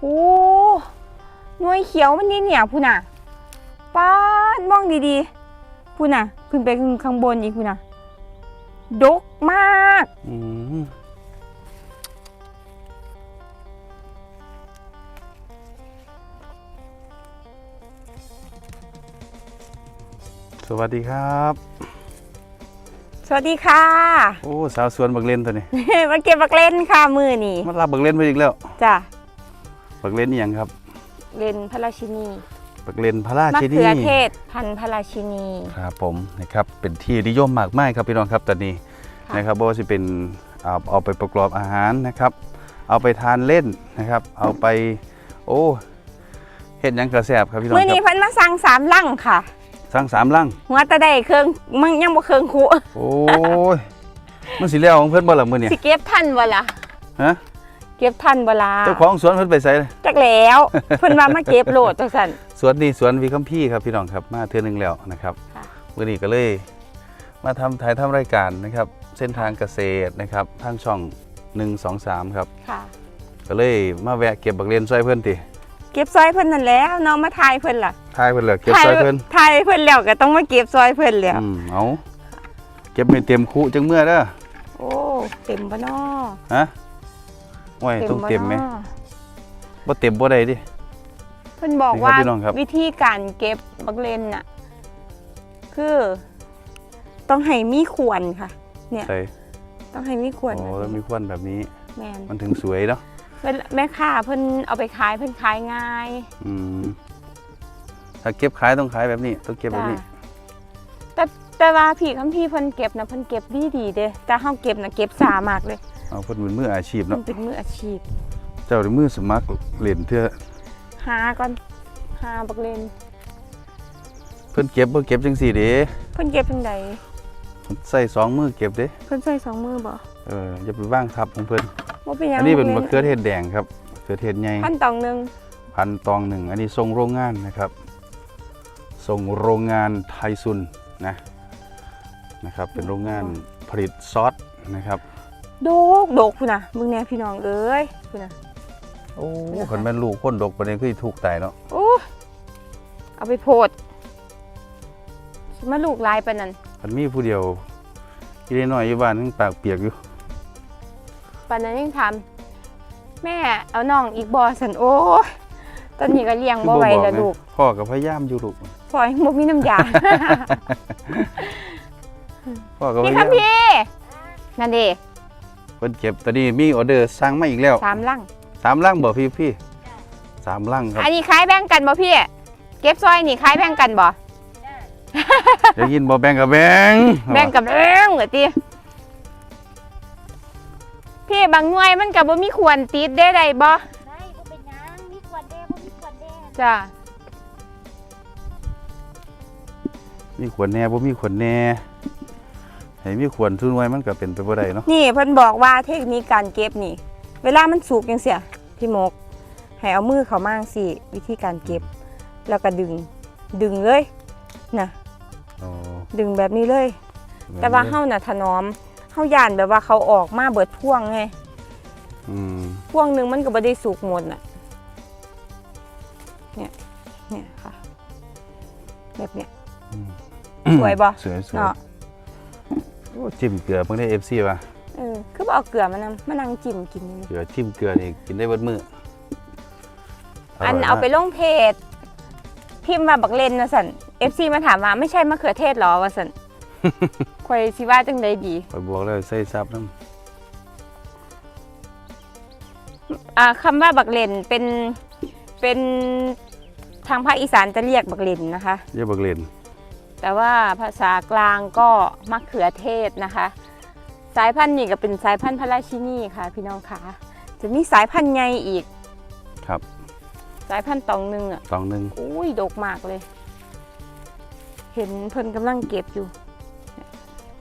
โอ้หน่วยเขียวมันนี่เนี่ยพูน่ะป้าดมองดีๆพูน่ะ ขึ้นไปข้างบนอีกพูน่ะ ดกมากอืมสวัสดีครับ สวัสดีค่ะ โอ้ สาวสวนบักเลนตัวนี้ มาเก็บบักเล่นค่ะมือนี่มารับบักเลนไปอีกแล้ว จ้ะ บักเลนนี่ยังครับ เล่นพระราชินีบักเลนพระรามะชินีเขือเทศพันธุ์พระราชินี ครับผมนะครับเป็นที่นิยมมากมายครับพี่น้องครับตอนนี้ค่ะนะครับบ่ว่าจะเป็นเอาเอาไปประกอบอาหารนะครับ เอาไปทานเล่นนะครับ เอาไปโอ้เห็ดหยังกระแสบครับพี่น้องมือคนี้รับเพิ่นมาสั่งสามลังค่ะ สั่งสามลังหัวตะได้เครื่องมันยังบ่เครื่องคุโอ้ยมันสิแล้วของเพิ่นบ่ล่ะมื้อนี้สิเก็บทันบ่ล่ะฮะ เก็บทันบ่ล่ะเจ้าของสวนเพิ่นไปไสเลยจักแล้ว เพิ่นว่ามาเก็บโหลดจังซั่นสวนนี้สวนวีคัมพี่ครับพี่น้องครับมาเทื่อนึงแล้วนะครับค่ะมื้อนี้ก็เลยมาทำถ่ายทำรายการนะครับ เส้นทางเกษตรนะครับทางช่อง 123 ครับค่ะก็เลยมาแวะเก็บบักเรียนซอยเพิ่นติเก็บซอยเพิ่นนั่นแหล้วน้องมาทายเพิ่นล่ะทายเพิ่นเหรอเก็บซอยเพิ่นทายเพิ่นแล้วก็ต้องมาเก็บซอยเพิ่นแล้วอืมเอาเก็บไม่เต็มคุจังเมื่อเด้อโอ้เต็มบ่น้อฮะ โอ้ยต้องเต็มไหมบ่น้อบ่เต็มบ่ได้ดิ เพิ่นบอกนี่ครับว่าพี่น้องครับวิธีการเก็บบักเลนน่ะ คือ ต้องให้มีขวนค่ะ เนี่ยใส่ต้องให้มีขวนโอ้แล้วมีควันแบบนี้แม่นมันถึงสวยเนาะเวลาแม่ค้าเพิ่นเอาไปขายเพิ่นขายง่ายอืมถ้าเก็บขายต้องขายแบบนี้ ต้องเก็บแบบนี้จ้ะแต่แต่ว่าพี่คัมพี่เพิ่นเก็บนะเพิ่นเก็บดีดีๆเด้แต่เฮาเก็บนะเก็บสามากเลย เอาเพิ่นเป็นมืออาชีพมัเนาะนเป็นมืออาชีพ เจ้าได้มือสมัครเล่นเทื่อหาก่อนหาบักเลนเพิ่นเก็บบ่เก็บจังซี่เด้เพิ่นเก็บจังไดใส่สองมือเก็บเด้เพิ่นใส่สองมือบ่เอออย่าไปว่างทับของเพิ่นบ่เป็นหยังอันนี้เป็นบัมะกเขือเทศแดงครับมะเขือเทศใหญ่พันตองหนึงพันตองหนึ่งอันนี้ส่งโรงงานนะครับส่งโรงงานไทซุนนะนะครับเป็นโรงงานผลิตซอสนะครับ โดกโดกพุ่นน่ะมึงแน่พี่น้องเอ้ยพุ่นน่ะโอ้คนแม่นลูกคนดกประเด็นคือถูกตายเนาะโอ้เอาไปโพดสิมาลูกหลายปานนั้นมันมีผู้เดียวที่ได้น้อยอยู่บ้านยังปากเปียกอยู่ปานนั้นยังถามแม่เอาน้องอีกบ่ซั่นโอ้ยตอนนี้ก็เลี้ยงบ่ไหวแล้วนะลูกพ่อกับพยายามอยู่ลูกพอยบ่มีน้ำยาพ่อกับพพี่ยาครัยาบมพี่นั่นเด้เพิ่นเก็บตอนนี้มีออเดอร์สั่งมาอีกแล้วสามลังสามลังบ่พี่พี่สามลังครับอันนี้ขายแบ่งกันบ่พี่ เก็บซอยนี่ขายแบ่งกันบ่ได้ยินบ่แบ่งกับแบ่งแบ่งกับแบ่งเหรอติพี่บางหน่วยมันก็บ่มีควรติดได้ใดบ่ได้บ่เป็นหยังมีขวดแดงบ่มีขวดแดงจ้ะมีขวดแหน่บ่มีขวดแหน่ ให้มีขวดทุนไว้มันก็เป็นไปบ่ได้เนาะนี่เพิ่นบอกว่าเทคนิคการเก็บนี่ เวลามันสุกจังเสียพี่มกให้เอามือเข้ามาจั่งสิวิธีการเก็บ แล้วก็ดึงดึงเลยนะอ๋อดึงแบบนี้เลย แต่ว่าเฮาน่ะถนอมเฮาย่านแบบว่าเขาออกมาเบิดพ่วงไงอืมพ่วงหนึงมันก็บ่ได้สุกหมดน่ะเนี่ยเนี่ยค่ะแบบเนี้ยสวยบ่ สวยสวย เนาะ โอ้จิ้มเกลือเพิ่งได้ FC ป่ะเออคือบ่เอาเกลือมานำมานั่งจิ้มกินนี่นะเกลือจิ้มเกลือนี่กินได้เบิดมื้ออันร่ยมกเอาไปลงเพจพิมพ์มาบักเลนนะสัน FC มาถามว่าไม่ใช่มะเขือเทศเหรอวะสันคอยสิว่าจังใดดีข่อยบอกแล้วใส่ซับน้อ่าคำว่าบักเลนเป็นเป็นทางภาคอีสานจะเรียกบักเลนนะคะำอย่าบักเล่น แต่ว่าภาษากลางก็มะเขือเทศนะคะ สายพันธุ์นี่ก็เป็นสายพันธุ์พระราชินีค่ะ พี่น้องคะจะมีสายพันธุ์ใหญ่อีก ครับ สายพันธุ์ตองหนึงอะตองหนึงอุ้ยดกมากเลย เห็นเพิ่นกำลังเก็บอยู่เนี่ย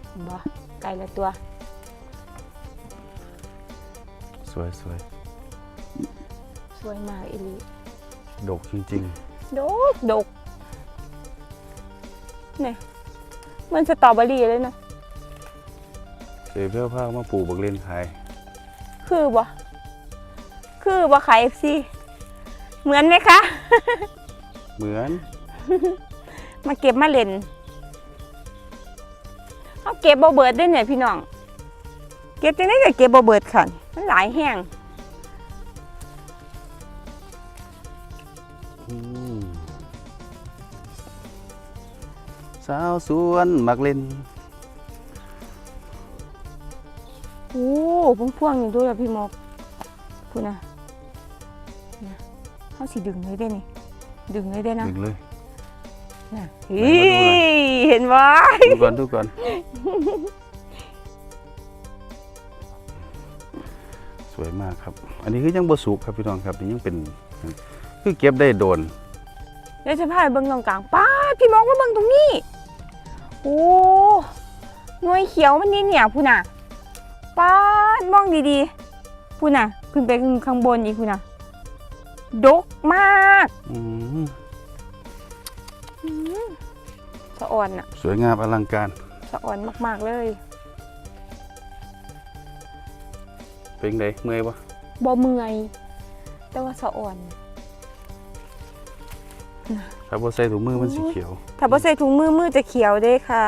เห็นบ่ไกลละตัว สวยสวยสวยมากอีหลีดกจริงดกดก เนี่ยเหมันสตรอเบอรี่เลยเนาะๆเสียเพื่อพามาปลูกบักเล่นขายคือบ่คือบ่ขาย FC เหมือนไหมคะ เหมือน มาเก็บมาเล่นเอาเก็บบ่เบิดได้เนี่ยพี่น้อง เก็บจังได๋ก็เก็บบ่เบิดค่ะมันหลายแห้ง สาวสวนมักเล่นโอ้พวงพวงๆนี่ด้วยอะพี่มกพูดนะนะเขาสิดึงเลยได้นี่ ดึงเลยได้นะดึงเลยน่ะไหนอีมาดูหน่อยเห็นว่าดูก่อนดูก่อนสวยมากครับ อันนี้คือยังบ่สุกครับพี่น้องครับนี่ยังเป็นคือเก็บได้โดนเดี๋ยวจะพาไปเบิ่งตรงกลางป้าดพี่มกมาเบิ่งตรงนี้ โอ้หน่วยเขียวมันนี่เนี่ยพูน่ะป้าดมองดีๆพูน่ะขึ้นไปข้างบนอีกพูน่ะดกมากอืมอืมสะอ่อนอะสวยงามอลังการ สะอ่อนมากๆเลยเป็นไงเมื่อยปะบ่เมื่อย แต่ว่าสะอ่อน ถ้าบ่ใส่ถุงมือมันสีเขียว ถ้าบ่ใส่ถุงมือมือจะเขียวเด้ค่ะ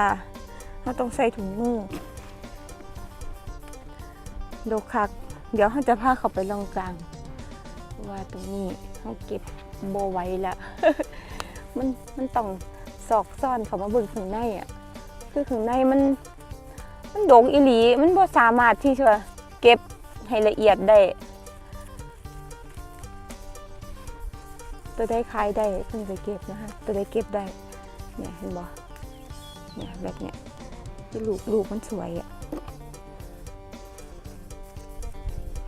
เราต้องใส่ถุงมือโดกคัก เดี๋ยวเขาจะพาเขาไปลองกลางเพราะว่าตรงนี้เขาเก็บโบไว้ละมันมันต้องซอกซ่อนเขามาเบิ่งข้างในอะคือข้างในมัน มันโดงอีหลี มันบ่สามารถที่จะเก็บให้ละเอียดได้ ตัวได้ขายได้เพิ่งไปเก็บนะคะตัวได้เก็บได้เนี่ยเห็นบ่เนี่ยแบบเนี้ยที่ลูกลูกมันสวยอะ่ะ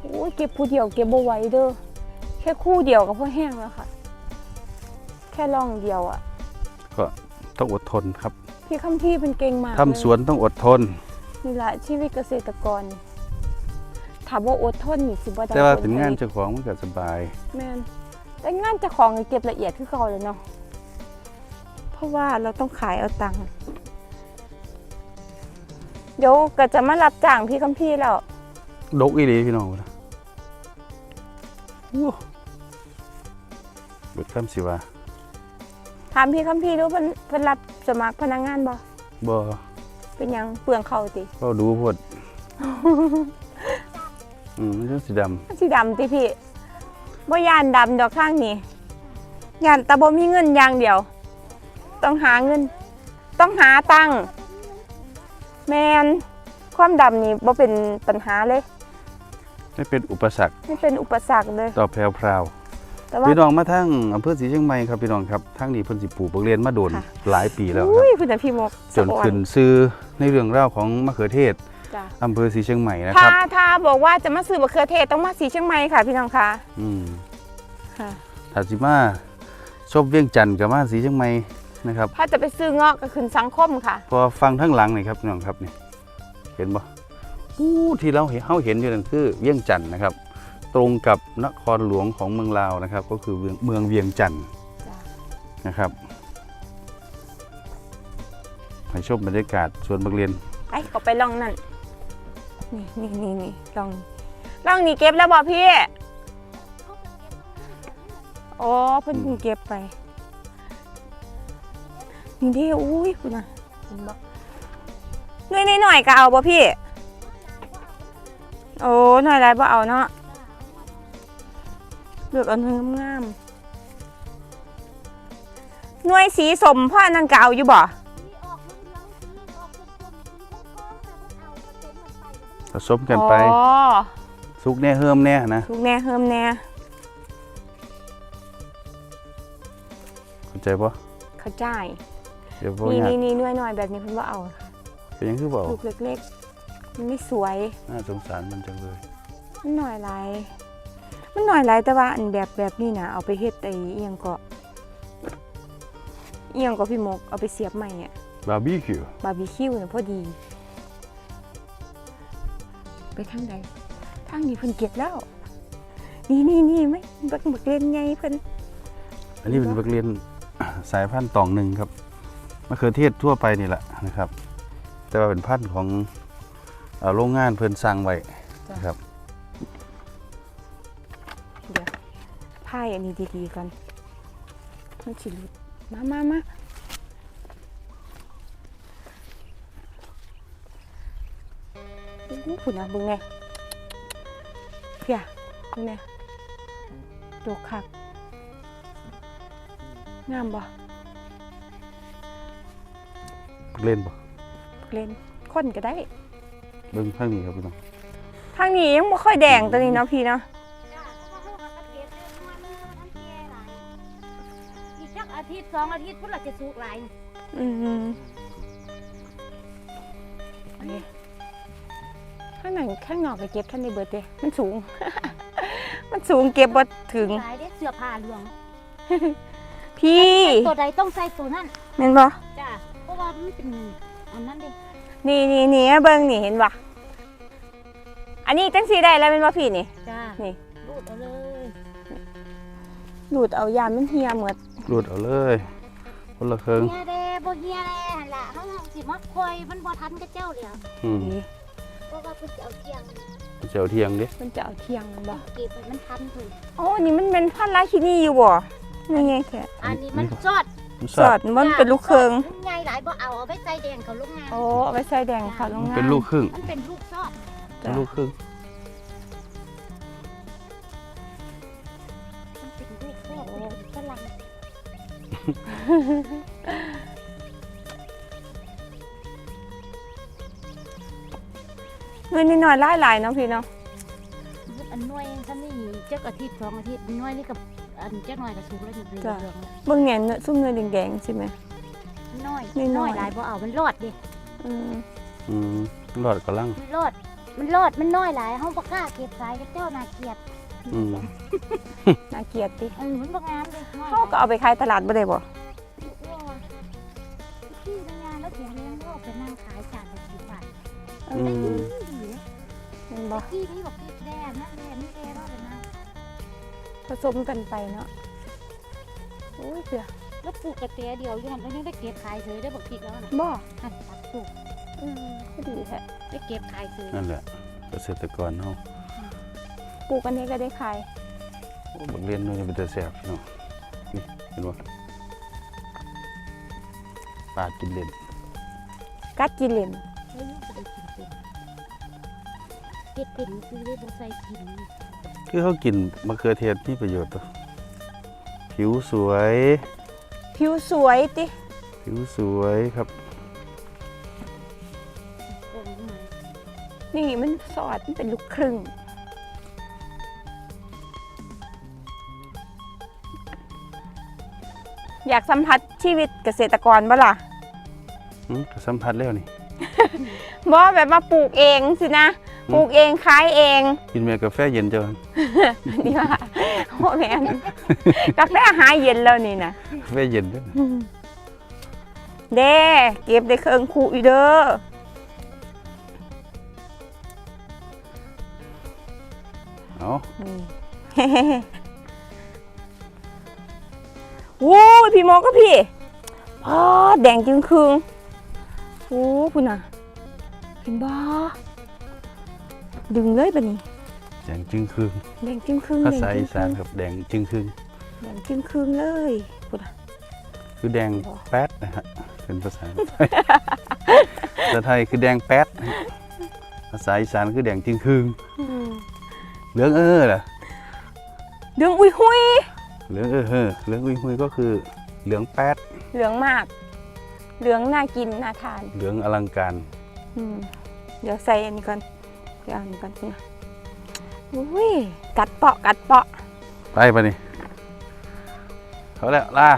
โอ้ยเก็บผู้เดียวเก็บบ่ไหว้เด้อแค่คู่เดียวก็พอแห้งแล้วค่ะ แค่ล่องเดียวอะ่ะ ก็ต้องอดทนครับ พี่คำพี่เป็นเก่งมากทำสวนต้องอดทนนี่แหละชีวิตเกษตรกรถามว่าอดทนนี่สิบ่ได้แต่ว่าผลเป็นงานผลิตเจ้าของมันก็สบาย แม่น แต่งานเจะของเก็บละเอียดคือเขาเลยเนาะเพราะว่าเราต้องขายเอาตังค์เดี๋ยวก็จะมารับจ้างพี่คัมพี่แล้วดกอีหลีพี่น้องนะโอ้เบิดคำสิว่าถามพี่คัมพี่ดูเพิ่นเพิ่นรับสมัครพนักงานบ่บ่เป็นหยังเปลืองเขาติก็ดูพด อืมมันจะสีดมันสิดำติพี่ บ่ย่านดำดอกข้างนี้ย่านแต่บ่มีเงินอย่างเดียว ต้องหาเงิน ต้องหาตังค์แมนความดำนี่บ่เป็นปัญหาเลยำไม่เป็นอุปสรรคไม่เป็นอุปสรรคเลยต่อแพรวพราวแต่ว่าพี่น้องมาทั้งอำเภอศรีเชียงใหม่ครับพี่น้องครับทั้งนี้เพิ่นสิปลูกบักเรียนมาโดนค่ะหลายปีแล้วคอุ้รับยคุณพี่มกจนขึ้นซื้อในเรื่องราวของมะเขือเทศ จ้ะอำเภอศรีเชียงใหม่นะคถ้ารับ ถ้าบอกว่าจะมาซื้อมะเขือเทศต้องมาสีเชียงใหม่ค่ะพี่น้องค่ะอืมค่ะ ถ้าสิมาชอบเวียงจันทร์กับมาศรีเชียงใหม่นะครับ ถ้าจะไปซื้อเงาะก็ขึ้นสังคมค่ะ พอฟังทั้งหลังนี่ครับพี่น้องครับนี่เห็นบ่อู้ที่เราเห็นเฮาเห็นอยู่นั่นคือเวียงจันทน์นะครับ ตรงกับนครหลวงของเมืองลาวนะครับ ก็คือเมืองเมืองเวียงจันทน์จ้ะ นะครับให้ชมบรรยากาศสวนบักเรียน ไอ้ก็ไปลองนั่น นี่นี่นี่นี่ลองลองนี่เก็บแล้วบอกพี่อ๋อเพิ่นเพิ่งเก็บไป นี่เดิอุ้ยคุณนะหนบ่หน่อยหน่อยก็เอาบ่พี่ โอ้หน่อยไรบ่เอาเนาะเลือกเอาหน่วยงามๆหน่วยสีสมพ่ออันนั่นก็เอาอยู่บ่ ผสมกันไปผสมกันไปอ๋อสุกแน่เฮิมแน่นะลูกแน่เฮิมแน่เข้าใจปะเข้าใจเดี๋ยวพวกนี่นี้นี่นี่หน่วยหน่อยแบบนี้เพิ่นว่าเอาค่ะเป็นหยังคือเปล่าลูกเล็กๆมันไม่สวยน่าสงสารมันจังเลยมันหน่อยไรมันหน่อยไรแต่ว่าอันแบบแบบนี้นะเอาไปเฮ็ดไอ้เอียงก็เอียงก็พี่มกเอาไปเสียบใหม่อะบาร์บีคิว บาร์บีคิวเนี่ยพอดี ไปทางใดทางนี้เพิ่นเก็บแล้ว นี่นี่นี่ไหมบักบักเล่นไงเพิ่นอันนี้เป็นบักเรียนสายพันธุ์ตองหนึ่งครับมะเขือเทศทั่วไปนี่แหละนะครับ แต่ว่าเป็นพันธุ์ของเอ่อโรงงานเพิ่นสร้างไว้นะครับเดี๋ยวพพายอันนี้ดีๆก่อนมันสิหลุดมามามา อู้ฝุ่นอะเบึงไงเพียเบึงไงโดกคักงามบ่เล่นบ่เล่นคนก็ได้เบิ่งข้างนี้ครับพี่น้องทางนี้ยังบ่ค่อยแดงตัวนี้เนาะพี่เนาะจ้าเพราะว่าเขาก็เก็บได้ประมาณนึงน้ำแก่หลายอีกสักอาทิตย์สองอาทิตย์พุ่นละจะสุกหลายอืมนี่ ข้างหนังข้างนอกก็เก็บท่านในเบิดเด้มันสูง มันสูงเก็บบ่ถึง หลายเด้เสื้อผ้าเหลืองพี่ตัวใดต้องใส่ตัวนั้นแม่นบ่จ้าเพราะว่ามันเป็นอันนั้นเด้นี่นี่นี่เบิ่งนี่เห็นบ่อันนี้จังสีได้แล้วแม่นบ่พี่นี่ จ้านี่ รูดเอาเลยหลุดเอายามมันเหี่ยหมดรูดเอาเลยคนละเครื่องเฮียเด้บ่เฮียแล้หั่นล่ะเขาสิมาคอยมันบ่ทันกับเจ้าเดียวอืม นี่ เพราะว่าเพิ่นจะเอาเที่ยงเจ้าเที่ยงเด้มันจะเอาเที่ยงบ่เก็บไปมันทันเพิ่นอ๋อนี่มันเป็นพันราชินีอยู่บ่นี่ไงแท้อันนี้มันซอดมันสอดมันเป็นลูกเคิงมันใหญ่หลายบ่เอาเอาไปใส่แดงเขาลงงานโอ้เอาไปใส่แดงค่ะลงมันงานเป็นลูกครึ่งมันเป็นลูกซอดเป็นลูกครึ่งมันเป็นลูกซอดฝรั่ง เงินนิดหน่อยหลายหลายๆเนาะพี่เนาะอันหน่วยฉันนี่จักอาทิตย์สองอาทิตย์หน่วยนี่กับอันจักหน่อยก็สูงแล้วอยู่เรื่องเบิ่งแหนเนอะซุ่มเงินแดงๆใช่ไหมน้อยนี่น้น้ออยยหลายบ่เอามันรอดดิอืมอืมรอดกำลังมันรอดมันรอดมันน้อยหลายเฮาบ่กล้าเก็บขายกับเจ้านาเกลียดอืมน่าเกลียดติเออมันบ่งามเลยน้อยเขาก็เอาไปขายตลาดบ่ได้บ่ที่ทำงานแล้วเถียงเลี้ยงลูกไปนั่งขายจานละ10บาทเออือมเห็ นบ่ที่นี่บอกที่แดงนั่นแดงนี่แดงรอดเลยนะผสมกันไปเนาะโอ้ยเสือแล้วปลูกกระเตียเดียวอยู่หันแล้วยังได้เก็บขายเฉยได้บอกผิดแล้วนะบ่หันตัดปลูกอืมก็ดีแท้ได้เก็บขายเฉยนั่นแหละเกษตรกรเฮาปลูกอันนี้ก็ได้ขายบักเรียนนู่นจะเป็นแต่แซ่บพี่น้องนี่เห็นบ่ปลากินเล่นกัดกินเล่นเฮ้ยจะได้กินเป็นเก็บเป็นคือได้บ่ใส่กินคือเขากินมะเขือเทศมีประโยชน์ตัวผิวสวย ผิวสวยติผิวสวยครับโอ้ยมานี่มันสอดมันเป็นลูกครึ่ง อยากสัมผัสชีวิตเกษตรกรบ่ล่ะอืมสัมผัสแล้วนี่บ่แบบมาปลูกเองสินะอืม ปลูกเองขายเองกินแม่กาแฟเย็นเจ้านี่ว่าโอ้แม่นกาแฟหายเย็นแล้วนี่นะกาแฟเย็นเด้อเด้เก็บได้เครื่องคู่อีเด้อเอานี่โอ้ยพี่โมก็พี่อ๋อแดงจึงคืงโอ้คุณน่ะเห็นบ่ ดึงเลยปะนี่แดงจึงคืงแดงจึงคืงภาแดงษาจึอีงสาคืนงครับแดงจึงคืงแดงจึงคืงเลยคุณน่ะคือแดงแป๊ดนะฮะเป็นภาษาไทยภาษาไทยคือแดงแป๊ดนะฮะภาษาอีสานคือแดงจึงคืงอืมเหลืองเออล่ะเหลืองอุ้ยหุยเหลืองเออเฮ้อเหลืองอุยหุยก็คือเหลืองแป๊ดเหลืองมาก เหลืองน่ากินน่าทาน เหลืองอลังการอืมเดี๋ยวใส่อันนี้ก่อน เดี๋ยวเอาอันนี้ก่อนนะอุ้ยกัดเปาะกัดเปาะไปปะนี่เขาแล้วล่า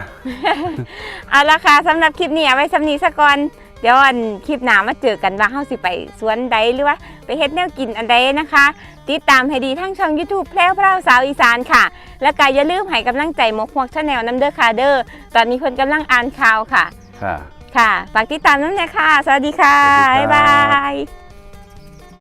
เอาละค่ะสำหรับคลิปนี้เอาไว้สำนีซะก่อน เดี๋ยวอันคลิปหน้ามาเจอกันว่าเฮาสิไปสวนใดหรือว่า ไปเฮ็ดแนวกินอันใดนะคะ ติดตามให้ดีทั้งช่อง YouTube แพรวพราวสาวอีสานค่ะ แล้วก็อย่าลืมให้กำลังใจหมกฮวกชาแนลน้ำเด้อค่ะเด้อตอนนี้เพิ่นกำลังอ่านข่าวค่ะ ค่ะ ค่ะฝากติดตามน้ำเลยค่ะ สวัสดีค่ะ สวัสดีครับ บ๊ายบาย